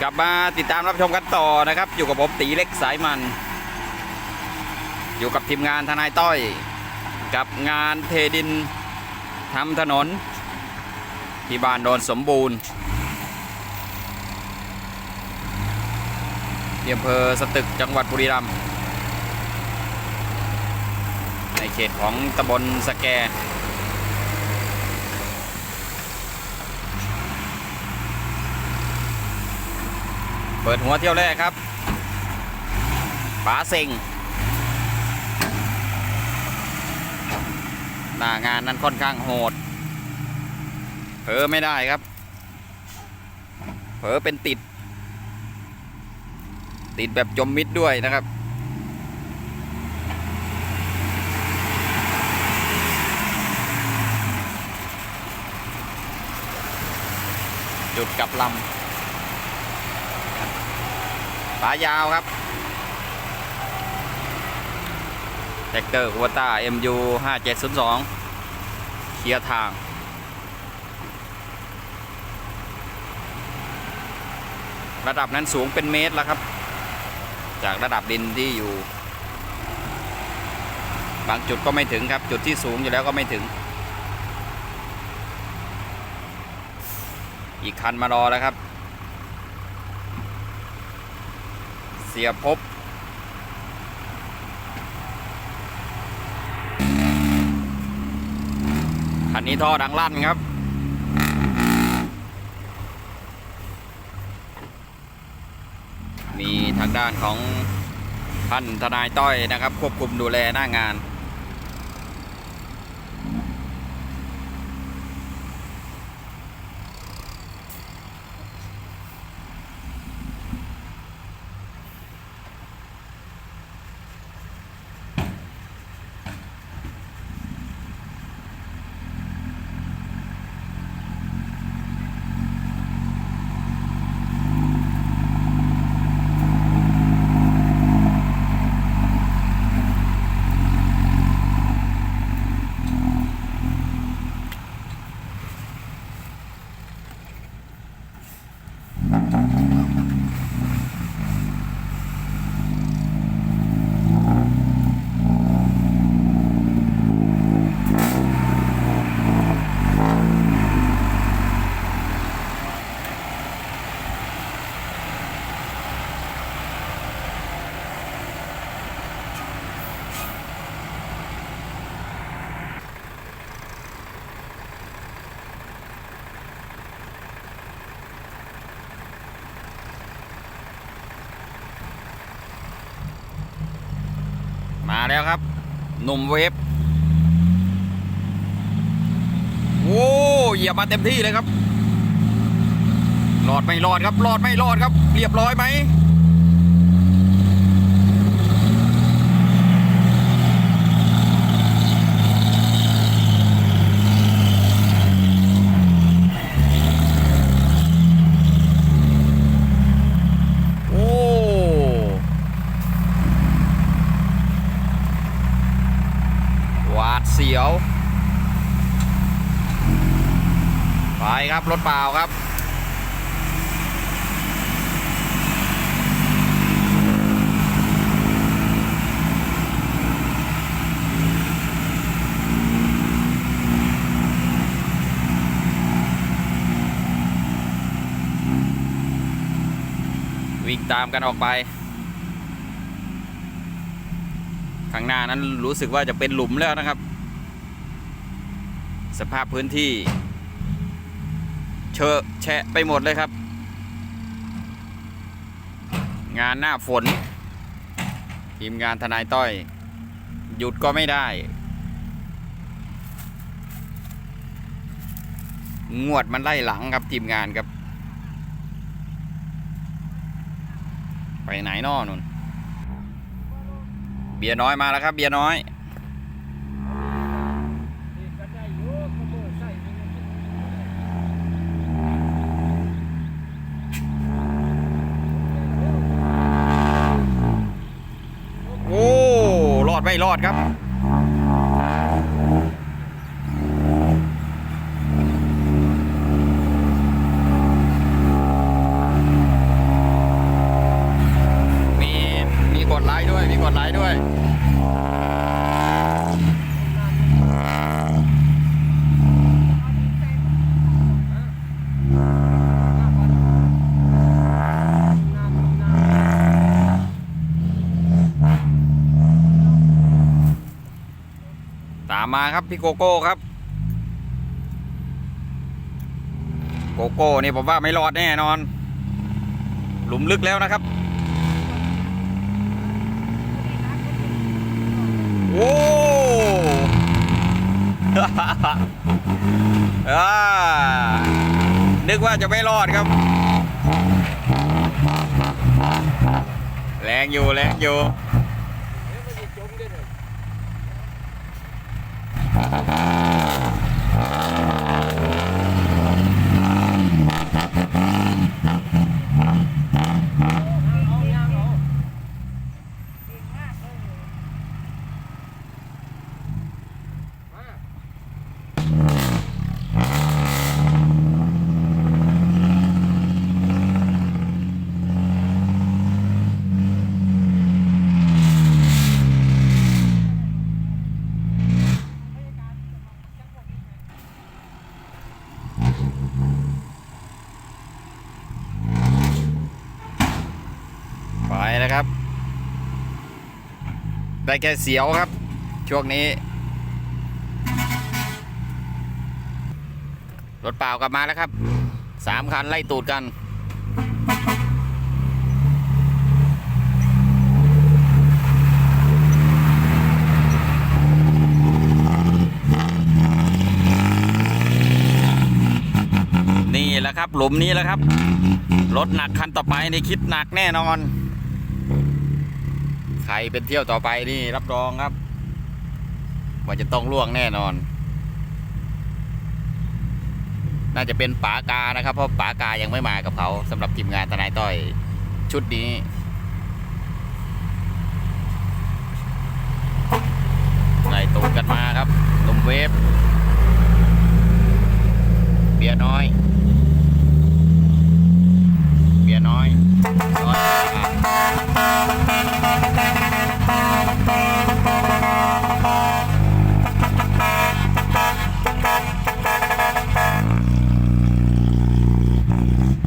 กลับมาติดตามรับชมกันต่อนะครับ อยู่กับผมตีเล็กสายมัน อยู่กับทีมงานทนายต้อย กับงานเทดินทำถนน ที่บ้านโดนสมบูรณ์ที่อำเภอสตึกจังหวัดบุรีรัมย์ในเขตของตำบลสแก เปิดหัวเที่ยวแรกครับป๋าเซ็งหน้างานนั้นค่อนข้างโหด เผลอไม่ได้ครับ เผลอเป็นติด ติดแบบจมมิดด้วยนะครับ จุดกับลำ ปลายาวครับแท็กเตอร์คูวต้า MU 5702เคลียร์ทางระดับนั้นสูงเป็นเมตรแล้วครับ จากระดับดินที่อยู่ บางจุดก็ไม่ถึงครับ จุดที่สูงอยู่แล้วก็ไม่ถึง อีกคันมารอแล้วครับ เสียภพบคันนี้ท่อดังลั่นครับ มีทางด้านของท่านทนายต้อยนะครับ ควบคุมดูแลหน้างาน แล้วครับหนุ่มเวฟโอ้เหยียบมาเต็มที่เลยครับรอดไม่รอดครับรอดไม่รอดครับ เรียบร้อยไหม โอ้ หวาดเสียว ไป ครับ รถเปล่าครับวิ่งตามกันออกไป ข้างหน้านั้นรู้สึกว่าจะเป็นหลุมแล้วนะครับ สภาพพื้นที่ เชอะแชะไปหมดเลยครับ งานหน้าฝน ทีมงานทนายต้อย หยุดก็ไม่ได้ งวดมันไล่หลังครับทีมงานครับ ไปไหนนอนุ่นเบียร์น้อยมาแล้วครับ เบียร์น้อย โอ้ รอดไม่รอดครับ มาครับ พี่โกโก้ครับ โกโก้นี่ผมว่าไม่รอดแน่นอน หลุมลึกแล้วนะครับโอ้อ่านึกว่าจะไม่รอดครับ แรงอยู่แรงอยู่ Mm-hmm. ไปนะครับ ได้แค่เสียวครับ ช่วงนี้ รถเปล่ากลับมาแล้วครับสามคันไล่ตูดกัน นี่แหละ ครับ หลุมนี้แหละครับ รถหนักคันต่อไปนี่คิดหนักแน่นอน ใครเป็นเที่ยวต่อไปนี่รับรองครับ ว่าจะต้องล่วงแน่นอน น่าจะเป็นป๋ากานะครับ เพราะป๋ากายังไม่มากับเขาสำหรับทีมงานทนายต้อยชุดนี้ไล่ตูดกันมาครับหนุ่มเวฟเบียร์น้อย เบียร์น้อยน้อยอะ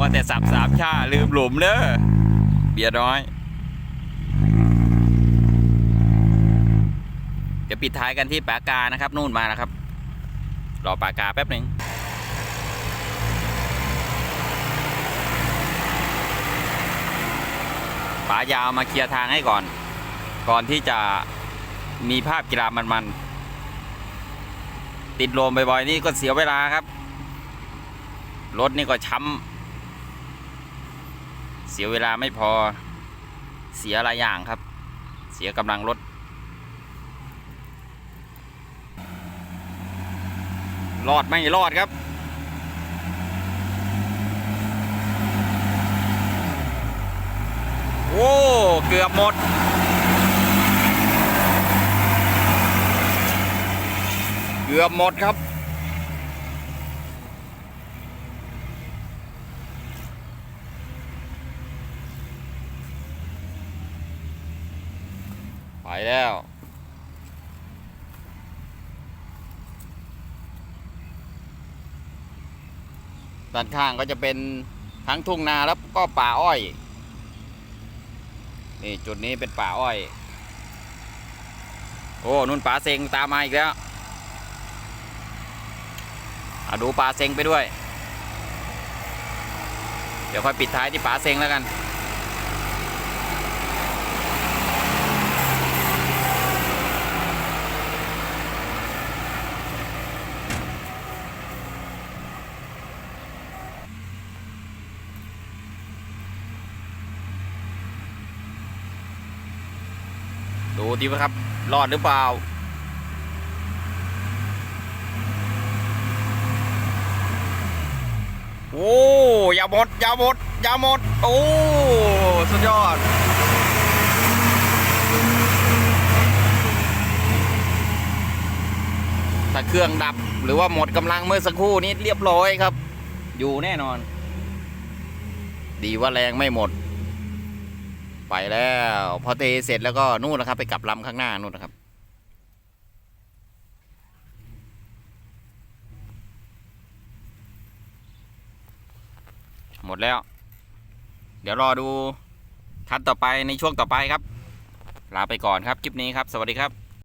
ว่าแต่สับสาม ชาลืมหลุมเด้อเบียร์น้อย เดี๋ยวปิดท้ายกันที่ปากานะครับ นู่นมานะครับ รอปากาแป๊บหนึ่งป๋ายาวมาเคลียร์ทางให้ก่อน ก่อนที่จะมีภาพกีฬามันๆ ติดลมบ่อยๆ นี่ก็เสียเวลาครับ รถนี่ก็ช้ำ เสียเวลาไม่พอเสียหลายอย่างครับ เสียกำลังรถรอดไม่รอดครับ โอ้ เกือบหมด เกือบหมดครับ แล้ว ด้านข้างก็จะเป็นทั้งทุ่งนาแล้วก็ป่าอ้อย นี่จุดนี้เป็นป่าอ้อย โอ้นุ่นป่าเซ็งตามมาอีกแล้วเอาดูป่าเซ็งไปด้วย เดี๋ยวค่อยปิดท้ายที่ป่าเซ็งแล้วกัน ดูดีไหมครับ รอดหรือเปล่า โอ้อย่าหมดอย่าหมดอย่าหมด โอ้ สุดยอดถ้าเครื่องดับหรือว่าหมดกำลังเมื่อสักครู่นี้เรียบร้อยครับ อยู่แน่นอน ดีว่าแรงไม่หมด ไปแล้ว พอเทเสร็จแล้วก็นู่นนะครับ ไปกลับลำข้างหน้านู่นนะครับ หมดแล้ว เดี๋ยวรอดูทัดต่อไปในช่วงต่อไปครับ ลาไปก่อนครับคลิปนี้ครับ สวัสดีครับ